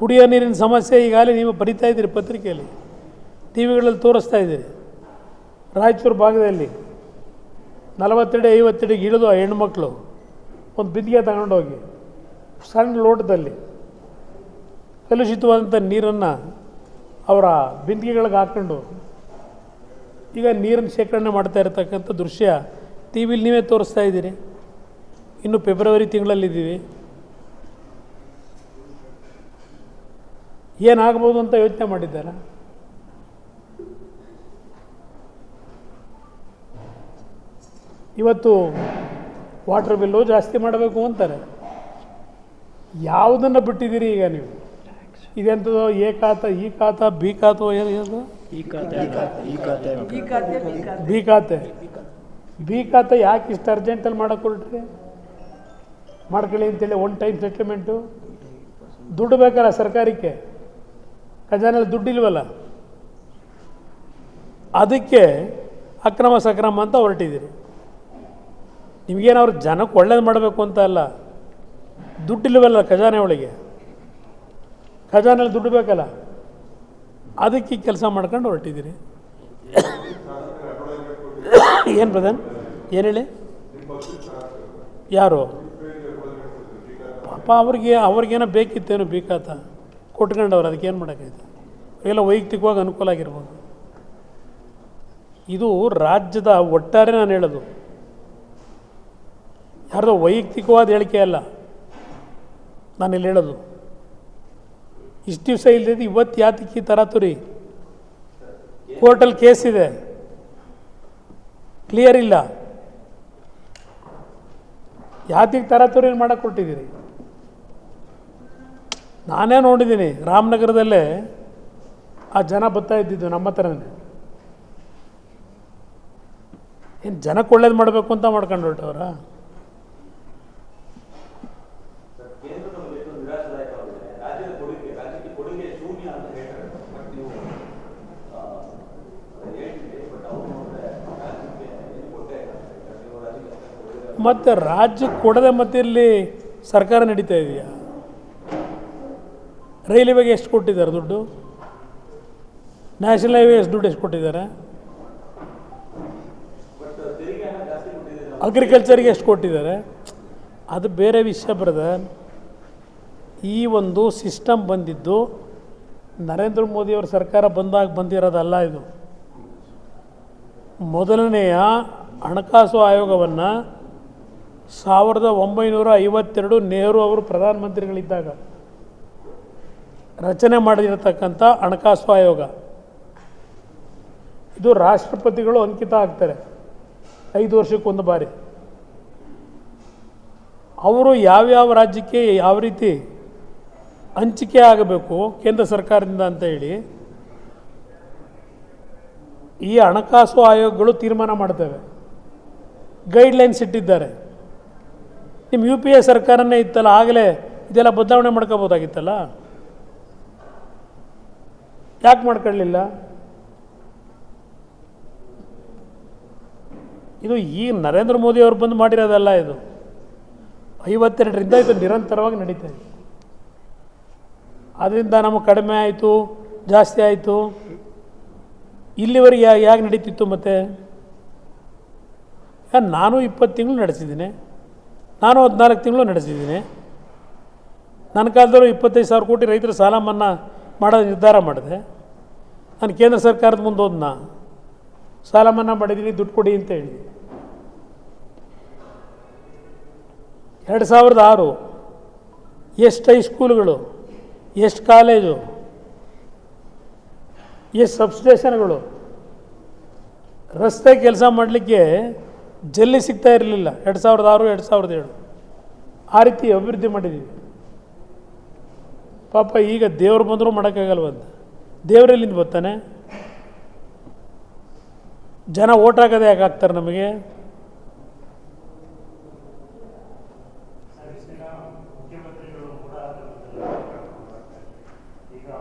ಕುಡಿಯೋ ನೀರಿನ ಸಮಸ್ಯೆ ಈಗಾಗಲೇ ನೀವು ಬರಿತಾ ಇದ್ದೀರಿ ಪತ್ರಿಕೆಯಲ್ಲಿ. ಟಿ ವಿಗಳಲ್ಲಿ ತೋರಿಸ್ತಾ ಇದ್ದೀರಿ. ರಾಯಚೂರು ಭಾಗದಲ್ಲಿ ನಲವತ್ತೆರಡು, ಐವತ್ತೆರಡಿಗೆ ಇಳಿದು ಆ ಹೆಣ್ಮಕ್ಳು ಒಂದು ಬಿದ್ದಿಗೆ ತಗೊಂಡೋಗಿ ಸಣ್ಣ ಲೋಟದಲ್ಲಿ ಕಲುಷಿತವಾದಂಥ ನೀರನ್ನು ಅವರ ಬಿಂದಿಗೆಗಳಿಗೆ ಹಾಕ್ಕೊಂಡು ಈಗ ನೀರನ್ನು ಶೇಖರಣೆ ಮಾಡ್ತಾ ಇರತಕ್ಕಂಥ ದೃಶ್ಯ ಟಿ ವಿಲಿ ನೀವೇ ತೋರಿಸ್ತಾ ಇದ್ದೀರಿ. ಇನ್ನು ಫೆಬ್ರವರಿ ತಿಂಗಳಲ್ಲಿದ್ದೀವಿ. ಏನಾಗ್ಬೋದು ಅಂತ ಯೋಚನೆ ಮಾಡಿದ್ದಾರೆ? ಇವತ್ತು ವಾಟರ್ ಬಿಲ್ಲು ಜಾಸ್ತಿ ಮಾಡಬೇಕು ಅಂತಾರೆ. ಯಾವುದನ್ನು ಬಿಟ್ಟಿದ್ದೀರಿ ಈಗ ನೀವು? ಇದೆಂಥದ್ದು ಎ ಖಾತ ಈ ಖಾತ ಬಿ ಖಾತ ಏನು ಬಿ ಖಾತೆ. ಬಿ ಖಾತೆ. ಯಾಕೆ ಇಷ್ಟು ಅರ್ಜೆಂಟಲ್ಲಿ ಮಾಡಕ್ಕೆ ಹೊರಟ್ರಿ ಮಾಡ್ಕೊಳ್ಳಿ ಅಂತೇಳಿ ಒನ್ ಟೈಮ್ ಸೆಟ್ಲ್ಮೆಂಟು ದುಡ್ಡು ಬೇಕಲ್ಲ ಸರ್ಕಾರಕ್ಕೆ? ಖಜಾನಲ್ಲಿ ದುಡ್ಡಿಲ್ವಲ್ಲ? ಅದಕ್ಕೆ ಅಕ್ರಮ ಸಕ್ರಮ ಅಂತ ಹೊರಟಿದ್ದೀರಿ. ನಿಮಗೇನು ಅವ್ರು ಜನಕ್ಕೆ ಒಳ್ಳೇದು ಮಾಡಬೇಕು ಅಂತ ಅಲ್ಲ, ದುಡ್ಡಿಲ್ವಲ್ಲ ಖಜಾನೆ ಒಳಗೆ? ಖಜಾನೆಯಲ್ಲಿ ದುಡ್ಡು ಬೇಕಲ್ಲ? ಅದಕ್ಕೆ ಕೆಲಸ ಮಾಡ್ಕೊಂಡು ಹೊರಟಿದ್ದೀರಿ. ಏನು ಪ್ರಧಾನ್ ಏನು ಹೇಳಿ? ಯಾರು? ಪಾಪ ಅವ್ರಿಗೆ, ಅವ್ರಿಗೇನೋ ಬೇಕಿತ್ತೇನು ಬೇಕಾತ ಕೊಟ್ಕೊಂಡವ್ರು, ಅದಕ್ಕೆ ಏನು ಮಾಡೋಕ್ಕಾಯ್ತು? ಎಲ್ಲ ವೈಯಕ್ತಿಕವಾಗಿ ಅನುಕೂಲ ಆಗಿರ್ಬೋದು. ಇದು ರಾಜ್ಯದ ಒಟ್ಟಾರೆ ನಾನು ಹೇಳೋದು. ಯಾರ್ದೋ ವೈಯಕ್ತಿಕವಾದ ಹೇಳಿಕೆ ಅಲ್ಲ. ನಾನು ಇಲ್ಲಿ ಹೇಳೋದು. ಇಷ್ಟು ದಿವಸ ಇಲ್ಲದಿದ್ದು ಇವತ್ತು ಯಾತಕ್ಕೆ ಈ ತುರಿ? ಕೋರ್ಟಲ್ಲಿ ಕೇಸ್ ಇದೆ. ಕ್ಲಿಯರ್ ಇಲ್ಲ. ಯಾತಿಗೆ ತರಾತುರಿ ಮಾಡಕ್ಕೆ ಕೊಟ್ಟಿದ್ದೀರಿ? ನಾನೇ ನೋಡಿದ್ದೀನಿ ರಾಮನಗರದಲ್ಲೇ ಆ ಜನ ಬರ್ತಾ ಇದ್ದಿದ್ದು ನಮ್ಮ ಹತ್ರನೇ. ಏನು ಜನಕ್ಕೆ ಒಳ್ಳೇದು ಮಾಡಬೇಕು ಅಂತ ಮಾಡ್ಕೊಂಡು ಹೊರಟವ್ರ ಮತ್ತು ರಾಜ್ಯಕ್ಕೆ ಕೊಡದೆ ಮತ್ತೆ ಇಲ್ಲಿ ಸರ್ಕಾರ ನಡೀತಾ ಇದೆಯಾ? ರೈಲ್ವೆಗೆ ಎಷ್ಟು ಕೊಟ್ಟಿದ್ದಾರೆ ದುಡ್ಡು? ನ್ಯಾಷನಲ್ ಹೈವೇ ಎಷ್ಟು ದುಡ್ಡು ಎಷ್ಟು ಕೊಟ್ಟಿದ್ದಾರೆ? ಅಗ್ರಿಕಲ್ಚರ್ಗೆ ಎಷ್ಟು ಕೊಟ್ಟಿದ್ದಾರೆ? ಅದು ಬೇರೆ ವಿಷಯ ಬ್ರದರ್. ಈ ಒಂದು ಸಿಸ್ಟಮ್ ಬಂದಿದ್ದು ನರೇಂದ್ರ ಮೋದಿಯವರ ಸರ್ಕಾರ ಬಂದಾಗ ಬಂದಿರೋದಲ್ಲ ಇದು. ಮೊದಲನೆಯ ಹಣಕಾಸು ಆಯೋಗವನ್ನು ಸಾವಿರದ ಒಂಬೈನೂರ ಐವತ್ತೆರಡು ನೆಹರು ಅವರು ಪ್ರಧಾನಮಂತ್ರಿಗಳಿದ್ದಾಗ. ರಚನೆ ಮಾಡಿರತಕ್ಕಂಥ ಹಣಕಾಸು ಆಯೋಗ. ಇದು ರಾಷ್ಟ್ರಪತಿಗಳು ಅಂಕಿತ ಆಗ್ತಾರೆ. ಐದು ವರ್ಷಕ್ಕೊಂದು ಬಾರಿ. ಅವರು ಯಾವ್ಯಾವ ರಾಜ್ಯಕ್ಕೆ ಯಾವ ರೀತಿ ಹಂಚಿಕೆ ಆಗಬೇಕು ಕೇಂದ್ರ ಸರ್ಕಾರದಿಂದ ಅಂತ ಹೇಳಿ ಈ ಹಣಕಾಸು ಆಯೋಗಗಳು ತೀರ್ಮಾನ ಮಾಡ್ತವೆ. ಗೈಡ್ಲೈನ್ಸ್ ಇಟ್ಟಿದ್ದಾರೆ. ನಿಮ್ಮ ಯು ಪಿ ಎ ಸರ್ಕಾರನೇ ಇತ್ತಲ್ಲ, ಆಗಲೇ ಇದೆಲ್ಲ ಬದಲಾವಣೆ ಮಾಡ್ಕೋಬೋದಾಗಿತ್ತಲ್ಲ? ಯಾಕೆ ಮಾಡ್ಕೊಳ್ಳಲಿಲ್ಲ ಇದು ಈ ನರೇಂದ್ರ ಮೋದಿ ಅವರು ಬಂದು ಮಾಡಿರೋದಲ್ಲ ಇದು? ಐವತ್ತೆರಡರಿಂದ ಇದು ನಿರಂತರವಾಗಿ ನಡೀತಾ ಇದೆ. ಅದರಿಂದ ನಮಗೆ ಕಡಿಮೆ ಆಯಿತು, ಜಾಸ್ತಿ ಆಯಿತು. ಇಲ್ಲಿವರೆಗೆ ಯಾಕೆ ನಡೀತಿತ್ತು ಮತ್ತೆ? ನಾನು ಇಪ್ಪತ್ತು ತಿಂಗಳು ನಡೆಸಿದ್ದೀನಿ. ನಾನು ಹದಿನಾಲ್ಕು ತಿಂಗಳು ನಡೆಸಿದ್ದೀನಿ. ನನ್ನ ಕಾಲದಲ್ಲೂ ಇಪ್ಪತ್ತೈದು ಸಾವಿರ ಕೋಟಿ ರೈತರ ಸಾಲ ಮನ್ನಾ ಮಾಡೋ ನಿರ್ಧಾರ ಮಾಡಿದೆ. ನಾನು ಕೇಂದ್ರ ಸರ್ಕಾರದ ಮುಂದೆ ಹೋದ್ನ? ಸಾಲ ಮನ್ನಾ ಮಾಡಿದ್ದೀನಿ, ದುಡ್ಡು ಕೊಡಿ ಅಂತ ಹೇಳಿ. ಎರಡು ಸಾವಿರದ ಆರು, ಎಷ್ಟು ಹೈಸ್ಕೂಲ್ಗಳು ಎಷ್ಟು ಕಾಲೇಜು ಎಷ್ಟು ಸಬ್ಸ್ಟೇಷನ್ಗಳು ರಸ್ತೆ ಕೆಲಸ ಮಾಡಲಿಕ್ಕೆ ಜಲ್ಲಿ ಸಿಗ್ತಾ ಇರಲಿಲ್ಲ. ಎರಡು ಸಾವಿರದ ಆರು, ಎರಡು ಸಾವಿರದ ಏಳು. ಆ ರೀತಿ ಅಭಿವೃದ್ಧಿ ಮಾಡಿದ್ದೀವಿ ಪಾಪ ಈಗ ದೇವ್ರು ಬಂದರೂ ಮಾಡೋಕ್ಕಾಗಲ್ವಂತ. ದೇವರೆಲ್ಲಿಂದ ಬರ್ತಾನೆ? ಜನ ಓಟ್ ಹಾಕೋದೇ ಯಾಕೆ ಹಾಕ್ತಾರೆ ನಮಗೆ?